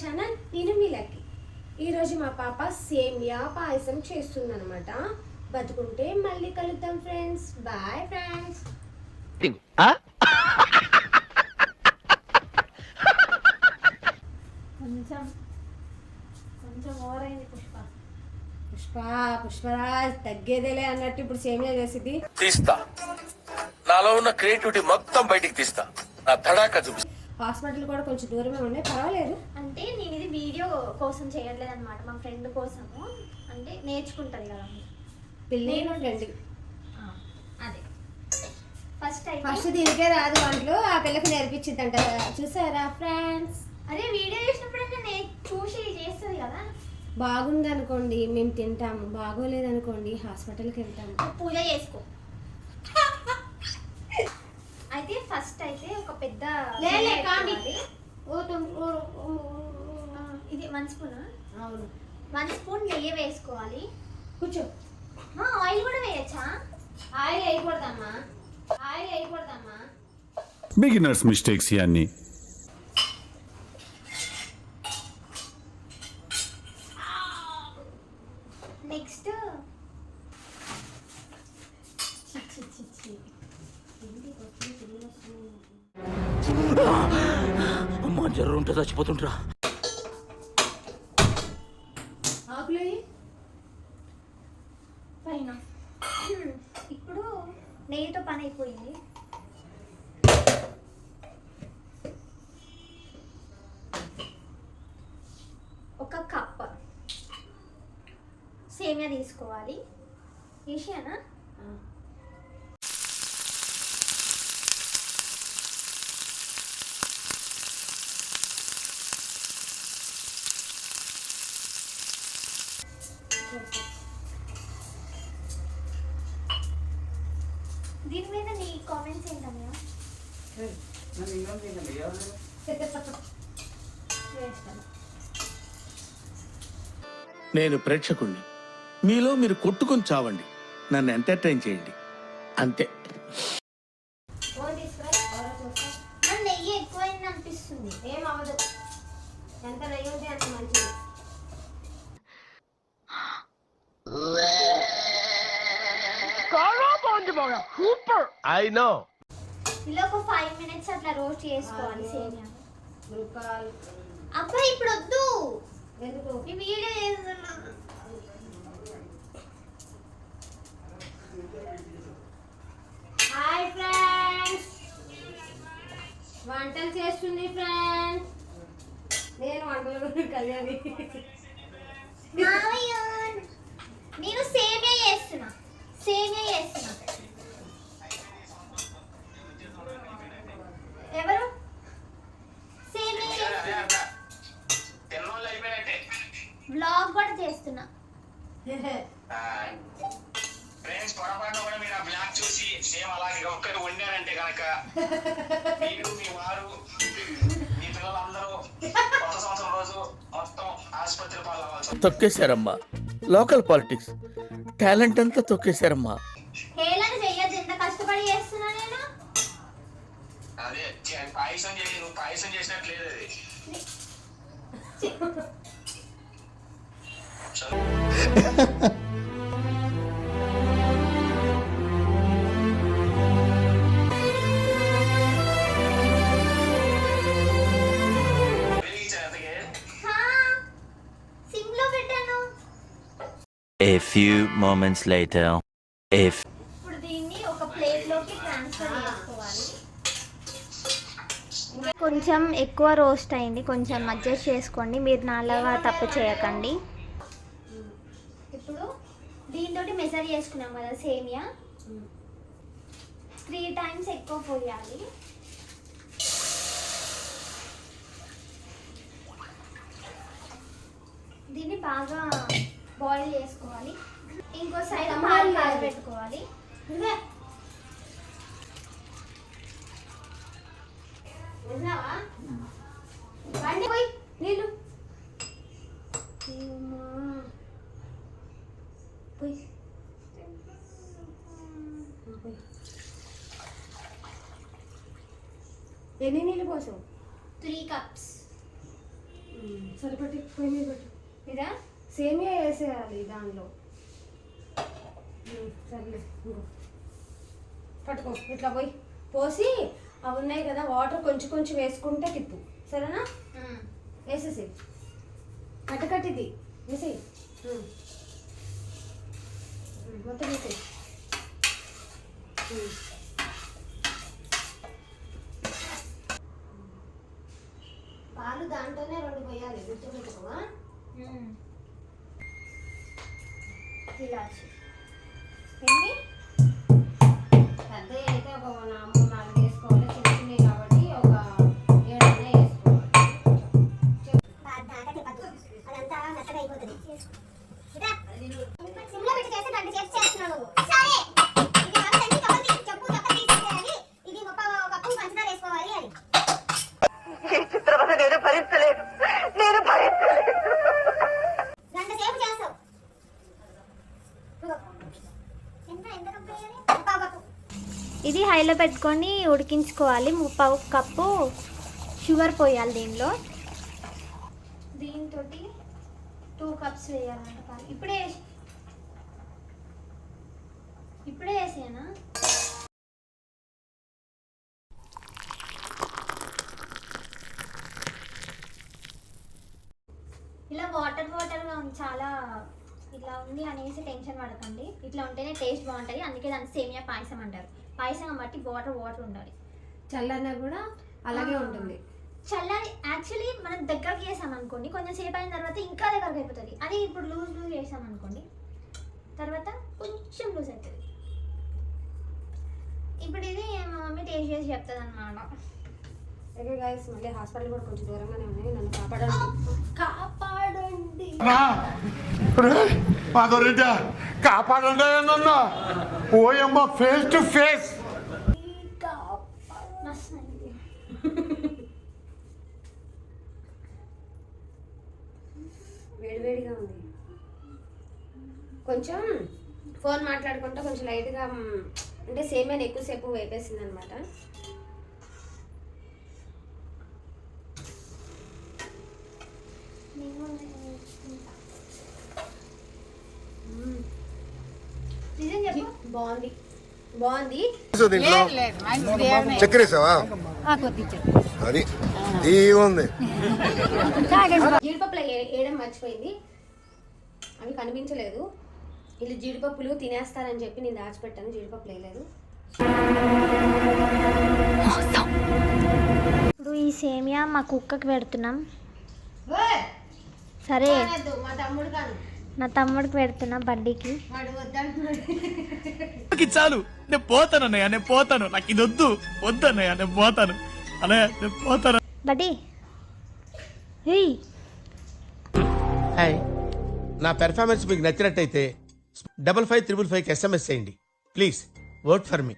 Channel నేను మీ lucky ఈరోజు మా పాప సేమియా పాయసం చేస్తుందనమాట బతుకుంటే మళ్ళీ కలుద్దాం ఫ్రెండ్స్. Bye friends. కొంచెం కొంచెం ఓవర్ అయింది పుష్ప. పుష్ప పుష్పరాజ్ తగ్గేదేలే అన్నట్టు ఇప్పుడు సేమియా చేసింది. తీస్తా. నాలో ఉన్న క్రియేటివిటీ మొత్తం బయటికి తీస్తా. నా తడాక చూపిస్తా. హాస్పిటల్ కూడా కొంచెం దూరమే ఉన్నాయి. పర్వాలేదు. అంటే నేను ఇది వీడియో కోసం చేయట్లేదు అనమాట మా ఫ్రెండ్ కోసము. అంటే నేర్చుకుంటుంది కదా. పిల్లి ఫ్రెండ్. అదే. ఫస్ట్ ఫస్ట్ దీనికే రాదు వంటలు ఆ పిల్లకి నేర్పించిందంట చూసారా ఫ్రెండ్స్? అదే వీడియో చేసినప్పుడు నేను చూసి చేస్తుంది కదా. బాగుంది అనుకోండి మేము తింటాము. బాగోలేదు అనుకోండి హాస్పిటల్కి వెళ్తాము. పూజ చేసుకో అయితే ఫస్ట్ అయితే ఒక పెద్ద కాండి. ఇది వన్ స్పూన్ అవును. వన్ స్పూన్ నెయ్యి వేసుకోవాలి. కూర్చో. ఆ, ఆయిల్ కూడా వేయచ్చా? ఆయిల్ వేయకూడదమ్మా. ఆయిల్ వేయకూడదమ్మా. బిగినర్స్ మిస్టేక్స్ ఇవన్నీ నెక్స్ట్ జ్వరం ఉంటే చచ్చిపోతుంటరా ఇప్పుడు నెయ్యితో పని అయిపోయింది ఒక కప్ సేమియా తీసుకోవాలి. వేసానా దీని మీద నీ కామెంట్స్ ఏంటన్నా వేస్తాను నేను ప్రేక్షకుణ్ణి. మీలో మీరు కొట్టుకొని చావండి. నన్ను ఎంటర్టైన్ చేయండి. అంతే. నెయ్యి ఎక్కువైంది అనిపిస్తుంది ఏం అవ్వదు. ఎంత నెయ్యి ఉంటే అంత మంచిది. ఐ నో ఇలా ఒక ఫైవ్ మినిట్స్ అట్లా రోస్ట్ చేసుకోవాలి సేమియా. రూపాయలు అబ్బా ఇప్పుడు వద్దు. ఎందుకు? ఈ వీడియో చేస్తున్నా హాయ్ ఫ్రెండ్స్ వంటలు చేస్తుంది ఫ్రెండ్స్ నేను వంటలు కళ్యాణి. నేను సేమియా చేస్తున్నా. సేమియా చేస్తున్నా ఎవరు సేమియా వ్లాగ్ కూడా చేస్తున్నా ఫ్రెండ్స్ పొరపాటున కూడా మీరు ఆ బ్లాక్ చూసి సేమ్ అలాగే ఒక్కరు వండారంటే కనుక మీరు మీ వారు మీ పిల్లలందరూ కొత్త సంవత్సరం రోజు మొత్తం ఆసుపత్రి పాలవ్వాల్సి తొక్కేశారమ్మా. Local politics. టాలెంట్ అంతా తొక్కేశారమ్మా. హేళన చెయ్యొద్దు ఎంత కష్టపడి చేస్తున్నా నేను. అదే పాయసం చేసి నువ్వు పాయసం చేసినట్లేదు అది. చదువు. A few moments later. If ఇప్పుడు దీన్ని ఒక ప్లేట్లోకి ట్రాన్స్ఫర్ చేసుకోవాలి. కొంచెం ఎక్కువ రోస్ట్ అయింది. కొంచెం అడ్జస్ట్ చేసుకోండి. మీరు నాలాగా తప్పు చేయకండి. ఇప్పుడు దీంతో మెజర్ చేసుకున్నాం కదా సేమియా. త్రీ టైమ్స్ ఎక్కువ పోయాలి. దీన్ని బాగా బాయిల్ చేసుకోవాలి ఇంకో సైడ్ పాలు బండి పోయి నీళ్ళు. పోయి. ఎన్ని నీళ్ళు పోసావు? త్రీ కప్స్ సరిపట్టి పొయ్యి మీద పెట్టు. ఇదా? సేమియా వేసేయాలి దానిలో. సర్లే పట్టుకో ఇట్లా పోయి. పోసి అవి ఉన్నాయి కదా వాటర్ కొంచెం కొంచెం వేసుకుంటే తిప్పు. సరేనా? వేసేసి కట్టకట్టిది వేసేయి. ఉమ్, మొత్తం వేసేయి. ఉమ్. పాలు దాంట్లోనే రెండు పోయాలి గుర్తుపెట్టుకోవా? ఇలాచి ఎన్ని పెద్ద ఇది హైలో పెట్టుకొని ఉడికించుకోవాలి. ముప్పావు కప్పు షుగర్ పోయాలి దీనిలో. దీంతో టూ కప్స్ వేయాలంట ఇప్పుడే ఇప్పుడే వేసేనా? ఇలా వాటర్ వాటర్గా ఉంది. చాలా ఇట్లా ఉంది అనేసి టెన్షన్ పడకండి. ఇట్లా ఉంటేనే టేస్ట్ బాగుంటుంది. అందుకే దాన్ని సేమియా పాయసం అంటారు. పాయసం బట్టి వాటర్ వాటర్ ఉండాలి. చల్లన్న కూడా అలాగే ఉంటుంది. చల్లారి యాక్చువల్లీ మనం దగ్గరకు చేసాం అనుకోండి కొంచెం సేపు అయిన తర్వాత ఇంకా దగ్గరకు అయిపోతుంది. అదే ఇప్పుడు లూజ్ లూజ్ చేసాం అనుకోండి తర్వాత కొంచెం లూజ్ అవుతుంది ఇప్పుడు ఇది మా మమ్మీ టేస్ట్ చేసి చెప్తుంది అనమాట ఓకే గైస్ మళ్ళీ హాస్పిటల్ కూడా కొంచెం దూరంగానే ఉన్నాయి నన్ను కాపాడండి. కాపాడండి. మాధురెడ్డి కాపాడండి నన్ను ఓయమ్మ ఫేస్ టు ఫేస్. వేడివేడిగా ఉంది. కొంచెం ఫోన్ మాట్లాడుకుంటా కొంచెం లైట్గా అంటే సేమియాని ఎక్కువసేపు వేపేసింది అనమాట నేను నేర్చుకుంటా. బాగుంది. బాగుంది? అది జీడిపప్పులు వేయడం మర్చిపోయింది. అవి కనిపించలేదు. వీళ్ళు జీడిపప్పులు తినేస్తారని చెప్పి నేను దాచిపెట్టాను జీడిపప్పులు వేయలేదు. ఇప్పుడు ఈ సేమియా మా కుక్కకి పెడుతున్నాం. సరే. మా తమ్ముడు కాను. నా తమ్ముడికి పెడుతున్నా నాకు చాలు. నేను పోతాను అన్నయ్య నేను పోతాను. నాకు ఇది వద్దు. వద్దు అన్నయ్య నేను పోతాను. అన్నయ్య నేను పోతాను. బడ్డీ. హాయ్. నా పెర్ఫార్మెన్స్ మీకు నచ్చినట్టయితే డబల్ ఫైవ్ త్రిబుల్ ఫైవ్కి ఎస్ఎంఎస్ చేయండి. Please work for me